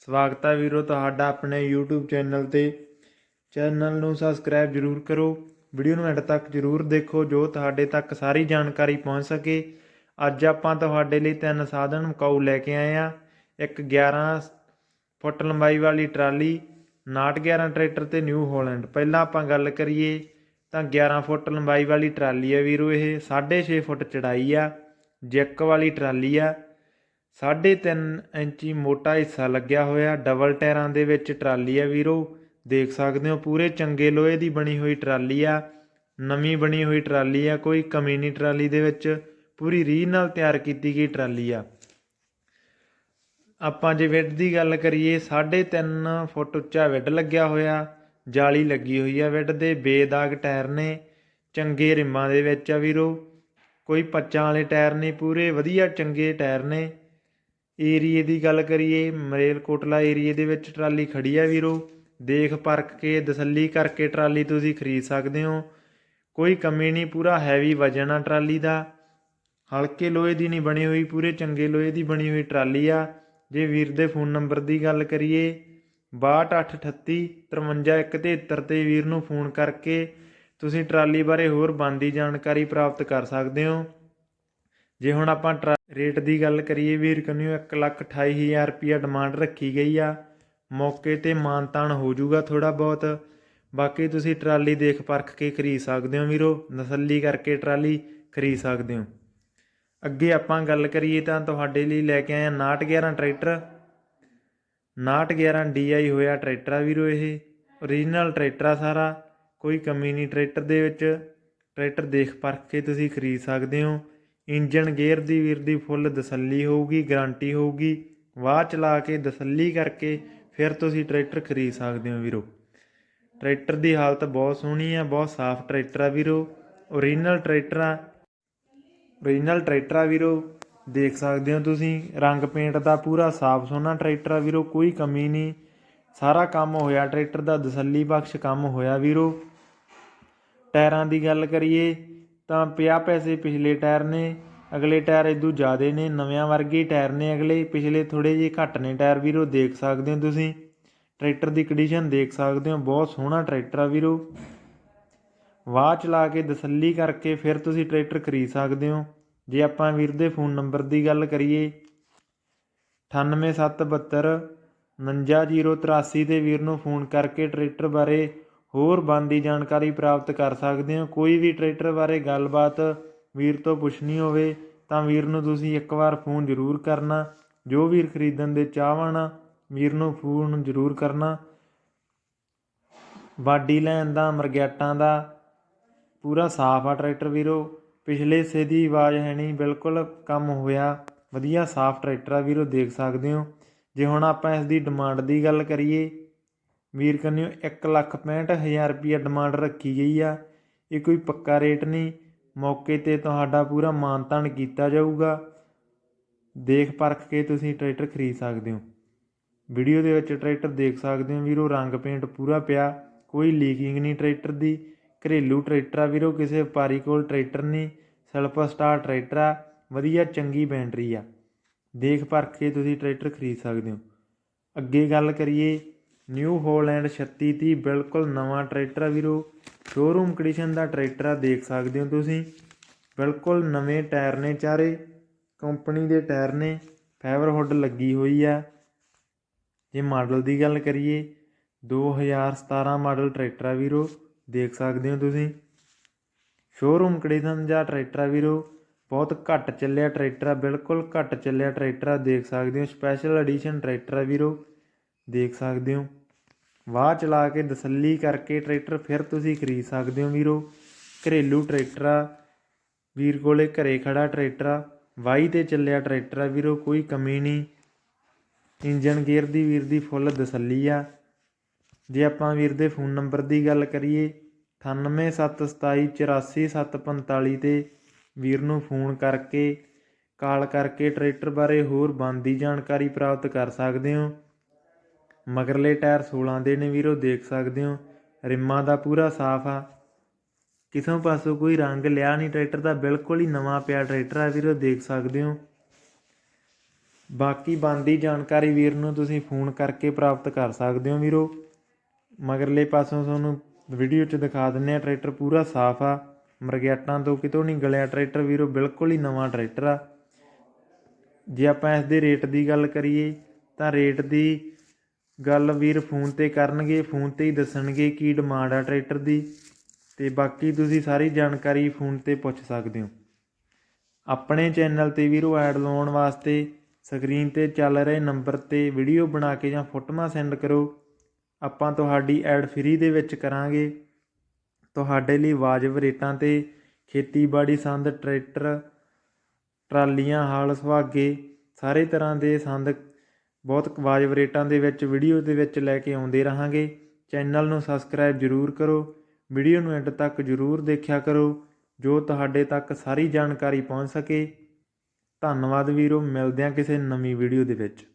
ਸਵਾਗਤ ਹੈ ਵੀਰੋ ਤੁਹਾਡਾ ਆਪਣੇ YouTube ਚੈਨਲ ਤੇ। ਚੈਨਲ ਨੂੰ ਸਬਸਕ੍ਰਾਈਬ ਜਰੂਰ ਕਰੋ। ਵੀਡੀਓ ਨੂੰ ਐਂਡ ਤੱਕ ਜਰੂਰ ਦੇਖੋ ਜੋ ਤੁਹਾਡੇ ਤੱਕ ਸਾਰੀ ਜਾਣਕਾਰੀ ਪਹੁੰਚ ਸਕੇ। ਅੱਜ ਆਪਾਂ ਤੁਹਾਡੇ ਲਈ ਤਿੰਨ ਸਾਧਨ ਮਕਾਊ ਲੈ ਕੇ ਆਏ ਆ ਇੱਕ 11 ਫੁੱਟ ਲੰਬਾਈ ਵਾਲੀ ਟਰਾਲੀ, ਨਾਟ 911 ਟਰੈਕਟਰ ਤੇ ਨਿਊ ਹਾਲੈਂਡ। ਪਹਿਲਾਂ ਆਪਾਂ ਗੱਲ ਕਰੀਏ ਤਾਂ 11 ਫੁੱਟ ਲੰਬਾਈ ਵਾਲੀ ਟਰਾਲੀ ਆ ਵੀਰੋ ਇਹ 6.5 ਫੁੱਟ ਚੜਾਈ ਆ, ਜੈਕ ਵਾਲੀ ਟਰਾਲੀ ਆ। 3.5 ਇੰਚੀ ਮੋਟਾ ਹਿੱਸਾ ਲੱਗਿਆ ਹੋਇਆ ਡਬਲ ਟਾਇਰਾਂ ਦੇ ਵਿੱਚ ਟਰਾਲੀ ਆ ਵੀਰੋ। ਦੇਖ ਸਕਦੇ ਹੋ ਪੂਰੇ ਚੰਗੇ ਲੋਹੇ ਦੀ ਬਣੀ ਹੋਈ ਟਰਾਲੀ ਆ, ਨਵੀਂ ਬਣੀ ਹੋਈ ਟਰਾਲੀ ਆ, ਕੋਈ ਕਮੀ ਨਹੀਂ ਟਰਾਲੀ ਦੇ ਵਿੱਚ, ਪੂਰੀ ਰੀਹ ਨਾਲ ਤਿਆਰ ਕੀਤੀ ਗਈ ਟਰਾਲੀ ਆ। ਆਪਾਂ ਜੇ ਵਿੱਡ ਦੀ ਗੱਲ ਕਰੀਏ 3.5 ਫੁੱਟ ਉੱਚਾ ਵਿੱਡ ਲੱਗਿਆ ਹੋਇਆ, ਜਾਲੀ ਲੱਗੀ ਹੋਈ ਆ ਵਿੱਡ ਦੇ, ਬੇਦਾਗ ਟਾਇਰ ਨੇ, ਚੰਗੇ ਰਿਮਾਂ ਦੇ ਵਿੱਚ ਆ ਵੀਰੋ। ਕੋਈ ਪੱਚਾਂ ਵਾਲੇ ਟਾਇਰ ਨਹੀਂ, ਪੂਰੇ ਵਧੀਆ ਚੰਗੇ ਟਾਇਰ ਨੇ। ਏਰੀਏ ਦੀ ਗੱਲ ਕਰੀਏ, ਮਰੇਲਕੋਟਲਾ ਏਰੀਏ ਦੇ ਵਿੱਚ ਟਰਾਲੀ ਖੜੀ ਆ ਵੀਰੋ। ਦੇਖ ਪਰਖ ਕੇ, ਤਸੱਲੀ ਕਰਕੇ ਟਰਾਲੀ ਤੁਸੀਂ ਖਰੀਦ ਸਕਦੇ ਹੋ। ਕੋਈ ਕਮੀ ਨਹੀਂ, ਪੂਰਾ ਹੈਵੀ ਵਜਨ ਆ ਟਰਾਲੀ ਦਾ। ਹਲਕੇ ਲੋਹੇ ਦੀ ਨਹੀਂ ਬਣੀ ਹੋਈ, ਪੂਰੇ ਚੰਗੇ ਲੋਹੇ ਦੀ ਬਣੀ ਹੋਈ ਟਰਾਲੀ ਆ। ਜੇ ਵੀਰ ਦੇ ਫੋਨ ਨੰਬਰ ਦੀ ਗੱਲ ਕਰੀਏ 6238 53173 ਤੇ ਵੀਰ ਨੂੰ ਫੋਨ ਕਰਕੇ ਤੁਸੀਂ ਟਰਾਲੀ ਬਾਰੇ ਹੋਰ ਬੰਦੀ ਜਾਣਕਾਰੀ ਪ੍ਰਾਪਤ ਕਰ ਸਕਦੇ ਹੋ। ਜੇ ਹੁਣ ਆਪਾਂ ਟਰਾ- ਰੇਟ ਦੀ ਗੱਲ ਕਰੀਏ ਵੀਰ, ਕੰਨਿਓ 128000 ਰੁਪਿਆ ਡਿਮਾਂਡ ਰੱਖੀ ਗਈ ਆ। ਮੌਕੇ ਤੇ ਮਾਨਤਾਨ ਹੋ ਜਾਊਗਾ ਥੋੜਾ ਬਹੁਤ। ਬਾਕੀ ਤੁਸੀਂ ਟਰਾਲੀ ਦੇਖ ਪਰਖ ਕੇ ਖਰੀਦ ਸਕਦੇ ਹੋ ਵੀਰੋ। ਨਸੱਲੀ ਕਰਕੇ ਟਰਾਲੀ ਖਰੀਦ ਸਕਦੇ ਹੋ। ਅੱਗੇ ਆਪਾਂ ਗੱਲ ਕਰੀਏ ਤਾਂ ਤੁਹਾਡੇ ਲਈ ਲੈ ਕੇ ਆਏ ਹਾਂ 911 ਟਰੈਕਟਰ। 911 DI ਹੋਇਆ ਟਰੈਕਟਰ ਆ ਵੀਰੋ ਇਹ। ਓਰੀਜਨਲ ਟਰੈਕਟਰ ਆ ਸਾਰਾ। ਕੋਈ ਕਮੀ ਨਹੀਂ ਟਰੈਕਟਰ ਦੇ ਵਿੱਚ। ਟਰੈਕਟਰ ਦੇਖ ਪਰਖ ਕੇ ਤੁਸੀਂ ਖਰੀਦ ਸਕਦੇ ਹੋ। ਇੰਜਨ ਗੇਅਰ ਦੀ ਵੀਰ ਦੀ ਫੁੱਲ ਤਸੱਲੀ ਹੋਊਗੀ, ਗਾਰੰਟੀ ਹੋਊਗੀ। ਵਾਹ ਚਲਾ ਕੇ ਤਸੱਲੀ ਕਰਕੇ ਫਿਰ ਤੁਸੀਂ ਟਰੈਕਟਰ ਖਰੀਦ ਸਕਦੇ ਹੋ ਵੀਰੋ। ਟਰੈਕਟਰ ਦੀ ਹਾਲਤ ਬਹੁਤ ਸੋਹਣੀ ਆ, ਬਹੁਤ ਸਾਫ਼ ਟਰੈਕਟਰ ਆ ਵੀਰੋ। ਓਰੀਜਨਲ ਟਰੈਕਟਰ ਆ ਓਰੀਜਨਲ ਟਰੈਕਟਰ ਆ ਵੀਰੋ। ਦੇਖ ਸਕਦੇ ਹੋ ਤੁਸੀਂ, ਰੰਗ ਪੇਂਟ ਦਾ ਪੂਰਾ ਸਾਫ਼ ਸੋਹਣਾ ਟਰੈਕਟਰ ਆ ਵੀਰੋ, ਕੋਈ ਕਮੀ ਨਹੀਂ। ਸਾਰਾ ਕੰਮ ਹੋਇਆ ਟਰੈਕਟਰ ਦਾ, ਤਸੱਲੀ ਬਖਸ਼ ਕੰਮ ਹੋਇਆ ਵੀਰੋ। ਟਾਇਰਾਂ ਦੀ ਗੱਲ ਕਰੀਏ ਤਾਂ 50 ਪੈਸੇ ਪਿਛਲੇ ਟਾਇਰ ਨੇ, ਅਗਲੇ ਟਾਇਰ ਇਦੋਂ ਜ਼ਿਆਦੇ ਨੇ, ਨਵਿਆਂ ਵਰਗੇ ਟਾਇਰ ਨੇ ਅਗਲੇ, ਪਿਛਲੇ ਥੋੜ੍ਹੇ ਜਿਹੇ ਘੱਟ ਨੇ ਟਾਇਰ ਵੀਰੋ, ਦੇਖ ਸਕਦੇ ਹੋ ਤੁਸੀਂ। ਟਰੈਕਟਰ ਦੀ ਕੰਡੀਸ਼ਨ ਦੇਖ ਸਕਦੇ ਹੋ, ਬਹੁਤ ਸੋਹਣਾ ਟਰੈਕਟਰ ਆ ਵੀਰੋ। ਵਾਹ ਚਲਾ ਕੇ ਤਸੱਲੀ ਕਰਕੇ ਫਿਰ ਤੁਸੀਂ ਟਰੈਕਟਰ ਖਰੀਦ ਸਕਦੇ ਹੋ। ਜੇ ਆਪਾਂ ਵੀਰ ਦੇ ਫੋਨ ਨੰਬਰ ਦੀ ਗੱਲ ਕਰੀਏ 98772 59083 ਤੇ ਵੀਰ ਨੂੰ ਫੋਨ ਕਰਕੇ ਟਰੈਕਟਰ ਬਾਰੇ ਹੋਰ ਬਣਦੀ ਜਾਣਕਾਰੀ ਪ੍ਰਾਪਤ ਕਰ ਸਕਦੇ ਹੋ। ਕੋਈ ਵੀ ਟਰੈਕਟਰ ਬਾਰੇ ਗੱਲਬਾਤ ਵੀਰ ਤੋਂ ਪੁੱਛਣੀ ਹੋਵੇ ਤਾਂ ਵੀਰ ਨੂੰ ਤੁਸੀਂ ਇੱਕ ਵਾਰ ਫੋਨ ਜ਼ਰੂਰ ਕਰਨਾ। ਜੋ ਵੀਰ ਖਰੀਦਣ ਦੇ ਚਾਹਵਾਨ ਆ, ਵੀਰ ਨੂੰ ਫੋਨ ਜ਼ਰੂਰ ਕਰਨਾ। ਬਾਡੀ ਲੈਣ ਦਾ, ਮਰਗੈਟਾਂ ਦਾ, ਪੂਰਾ ਸਾਫ਼ ਆ ਟਰੈਕਟਰ ਵੀਰੋ। ਪਿਛਲੇ ਹਿੱਸੇ ਦੀ ਆਵਾਜ਼ ਹੈ ਨਹੀਂ, ਬਿਲਕੁਲ ਕੰਮ ਹੋਇਆ। ਵਧੀਆ ਸਾਫ਼ ਟਰੈਕਟਰ ਆ ਵੀਰੋ, ਦੇਖ ਸਕਦੇ ਹੋ। ਜੇ ਹੁਣ ਆਪਾਂ ਇਸ ਦੀ ਡਿਮਾਂਡ ਦੀ ਗੱਲ ਕਰੀਏ ਵੀਰ ਕੰਨਿਓ 165000 ਰੁਪਿਆ ਡਿਮਾਂਡ ਰੱਖੀ ਗਈ ਆ। ਇਹ ਕੋਈ ਪੱਕਾ ਰੇਟ ਨਹੀਂ। ਮੌਕੇ ਤੇ ਤੁਹਾਡਾ ਪੂਰਾ ਮਾਨਤਾਨ ਕੀਤਾ ਜਾਊਗਾ। ਦੇਖ ਪਰਖ ਕੇ ਤੁਸੀਂ ਟਰੈਕਟਰ ਖਰੀਦ ਸਕਦੇ ਹੋ। ਵੀਡੀਓ ਦੇ ਵਿੱਚ ਟਰੈਕਟਰ ਦੇਖ ਸਕਦੇ ਹੋ ਵੀਰੋ, ਰੰਗ ਪੇਂਟ ਪੂਰਾ ਪਿਆ। ਕੋਈ ਲੀਕਿੰਗ ਨਹੀਂ ਟਰੈਕਟਰ ਦੀ। ਘਰੇਲੂ ਟਰੈਕਟਰ ਆ ਵੀਰੋ, ਕਿਸੇ ਵਪਾਰੀ ਕੋਲ ਟਰੈਕਟਰ ਨਹੀਂ। ਸੈਲਫ ਸਟਾਰ ਟਰੈਕਟਰ ਆ। ਵਧੀਆ, ਚੰਗੀ ਬੈਟਰੀ ਆ। ਦੇਖ ਪਰਖ ਕੇ ਤੁਸੀਂ ਟਰੈਕਟਰ ਖਰੀਦ ਸਕਦੇ ਹੋ। ਅੱਗੇ ਗੱਲ ਕਰੀਏ ਨਿਊ ਹੋਲੈਂਡ 3630 ਬਿਲਕੁਲ ਨਵਾਂ ਟਰੈਕਟਰ ਆ ਵੀਰੋ। ਸ਼ੋਰੂਮ ਕੰਡੀਸ਼ਨ ਦਾ ਟਰੈਕਟਰ ਆ, ਦੇਖ ਸਕਦੇ ਹੋ ਤੁਸੀਂ। ਬਿਲਕੁਲ ਨਵੇਂ ਟਾਇਰ ਨੇ ਚਾਰੇ, ਕੰਪਨੀ ਦੇ ਟਾਇਰ ਨੇ ਫਾਈਬਰ ਹੁੱਡ ਲੱਗੀ ਹੋਈ ਆ। ਜੇ ਮਾਡਲ ਦੀ ਗੱਲ ਕਰੀਏ 2017 ਮਾਡਲ ਟਰੈਕਟਰ ਆ ਵੀਰੋ, ਦੇਖ ਸਕਦੇ ਹੋ ਤੁਸੀਂ। ਸ਼ੋਰੂਮ ਕੰਡੀਸ਼ਨ ਦਾ ਟਰੈਕਟਰ ਆ ਵੀਰੋ, ਬਹੁਤ ਘੱਟ ਚੱਲਿਆ ਟਰੈਕਟਰ ਆ, ਬਿਲਕੁਲ ਘੱਟ ਚੱਲਿਆ ਟਰੈਕਟਰ ਆ, ਦੇਖ ਸਕਦੇ ਹੋ। ਸਪੈਸ਼ਲ ਐਡੀਸ਼ਨ ਟਰੈਕਟਰ ਆ ਵੀਰੋ, ਦੇਖ ਸਕਦੇ ਹੋ। ਵਾਹ ਚਲਾ ਕੇ ਤਸੱਲੀ ਕਰਕੇ ਟਰੈਕਟਰ ਫਿਰ ਤੁਸੀਂ ਖਰੀਦ ਸਕਦੇ ਹੋ ਵੀਰੋ। ਘਰੇਲੂ ਟਰੈਕਟਰ ਆ। ਵੀਰ ਕੋਲੇ ਘਰੇ ਖੜਾ ਟਰੈਕਟਰ ਆ। ਵਾਈ ਤੇ ਚੱਲਿਆ ਟਰੈਕਟਰ ਆ ਵੀਰੋ, ਕੋਈ ਕਮੀ ਨਹੀਂ। ਇੰਜਨ ਗੇਅਰ ਦੀ ਵੀਰ ਦੀ ਫੁੱਲ ਤਸੱਲੀ ਆ। ਜੇ ਆਪਾਂ ਵੀਰ ਦੇ ਫੋਨ ਨੰਬਰ ਦੀ ਗੱਲ ਕਰੀਏ 9872274745 ਤੇ ਵੀਰ ਨੂੰ ਫੋਨ ਕਰਕੇ ਕਾਲ ਕਰਕੇ ਟਰੈਕਟਰ ਬਾਰੇ ਹੋਰ ਬੰਦੀ ਜਾਣਕਾਰੀ ਪ੍ਰਾਪਤ ਕਰ ਸਕਦੇ ਹੋ। ਮਗਰਲੇ ਟਾਇਰ 16 ਦੇ ਨੇ ਵੀਰੋ, ਦੇਖ ਸਕਦੇ ਹੋ। ਰਿੰਮਾਂ ਦਾ ਪੂਰਾ ਸਾਫ਼ ਆ। ਕਿਸੋਂ ਪਾਸੋਂ ਕੋਈ ਰੰਗ ਲਿਆ ਨਹੀਂ, ਟਰੈਕਟਰ ਦਾ ਬਿਲਕੁਲ ਹੀ ਨਵਾਂ ਪਿਆ ਟਰੈਕਟਰ ਆ ਵੀਰੋ, ਦੇਖ ਸਕਦੇ ਹੋ। ਬਾਕੀ ਬਣਦੀ ਜਾਣਕਾਰੀ ਵੀਰ ਨੂੰ ਤੁਸੀਂ ਫੋਨ ਕਰਕੇ ਪ੍ਰਾਪਤ ਕਰ ਸਕਦੇ ਹੋ ਵੀਰੋ। ਮਗਰਲੇ ਪਾਸੋਂ ਤੁਹਾਨੂੰ ਵੀਡੀਓ 'ਚ ਦਿਖਾ ਦਿੰਨੇ ਆ, ਟਰੈਕਟਰ ਪੂਰਾ ਸਾਫ਼ ਆ। ਮਰਗਿਆਟਾਂ ਤੋਂ ਕਿਤੋਂ ਨਹੀਂ ਗਲਿਆ ਟਰੈਕਟਰ ਵੀਰੋ, ਬਿਲਕੁਲ ਹੀ ਨਵਾਂ ਟਰੈਕਟਰ ਆ। ਜੇ ਆਪਾਂ ਇਸ ਦੇ ਰੇਟ ਦੀ ਗੱਲ ਕਰੀਏ, ਤਾਂ ਰੇਟ ਦੀ ਗੱਲ ਵੀਰ ਫੋਨ ਤੇ ਕਰਨਗੇ, ਫੋਨ ਤੇ ਹੀ ਦੱਸਣਗੇ ਕੀ ਡਿਮਾਂਡ ਆ ਟਰੈਕਟਰ ਦੀ ਤੇ ਬਾਕੀ ਤੁਸੀਂ ਸਾਰੀ ਜਾਣਕਾਰੀ ਫੋਨ ਤੇ ਪੁੱਛ ਸਕਦੇ ਹੋ। ਆਪਣੇ ਚੈਨਲ ਤੇ ਵੀਰੋ ਐਡ ਲਾਉਣ ਵਾਸਤੇ ਸਕਰੀਨ ਤੇ ਚੱਲ ਰਹੇ ਨੰਬਰ ਤੇ ਵੀਡੀਓ ਬਣਾ ਕੇ ਜਾਂ ਫੋਟੋਆਂ ਸੈਂਡ ਕਰੋ। ਆਪਾਂ ਤੁਹਾਡੀ ਐਡ ਫ੍ਰੀ ਦੇ ਵਿੱਚ ਕਰਾਂਗੇ। ਤੁਹਾਡੇ ਲਈ ਵਾਜਬ ਰੇਟਾਂ ਤੇ ਖੇਤੀਬਾੜੀ ਸੰਦ ਟਰੈਕਟਰ ਟਰਾਲੀਆਂ, ਹਾਲ ਸੁਹਾਗੇ ਸਾਰੇ ਤਰ੍ਹਾਂ ਦੇ ਸੰਦ ਬਹੁਤ ਵਾਜਬ ਰੇਟਾਂ ਦੇ ਵਿੱਚ, ਵੀਡੀਓ ਦੇ ਵਿੱਚ ਲੈ ਕੇ ਆਉਂਦੇ ਰਹਾਂਗੇ। ਚੈਨਲ ਨੂੰ ਸਬਸਕ੍ਰਾਈਬ ਜ਼ਰੂਰ ਕਰੋ। ਵੀਡੀਓ ਨੂੰ ਐਂਡ ਤੱਕ ਜ਼ਰੂਰ ਦੇਖਿਆ ਕਰੋ, ਜੋ ਤੁਹਾਡੇ ਤੱਕ ਸਾਰੀ ਜਾਣਕਾਰੀ ਪਹੁੰਚ ਸਕੇ। ਧੰਨਵਾਦ ਵੀਰੋ, ਮਿਲਦੇ ਹਾਂ ਕਿਸੇ ਨਵੀਂ ਵੀਡੀਓ ਦੇ ਵਿੱਚ।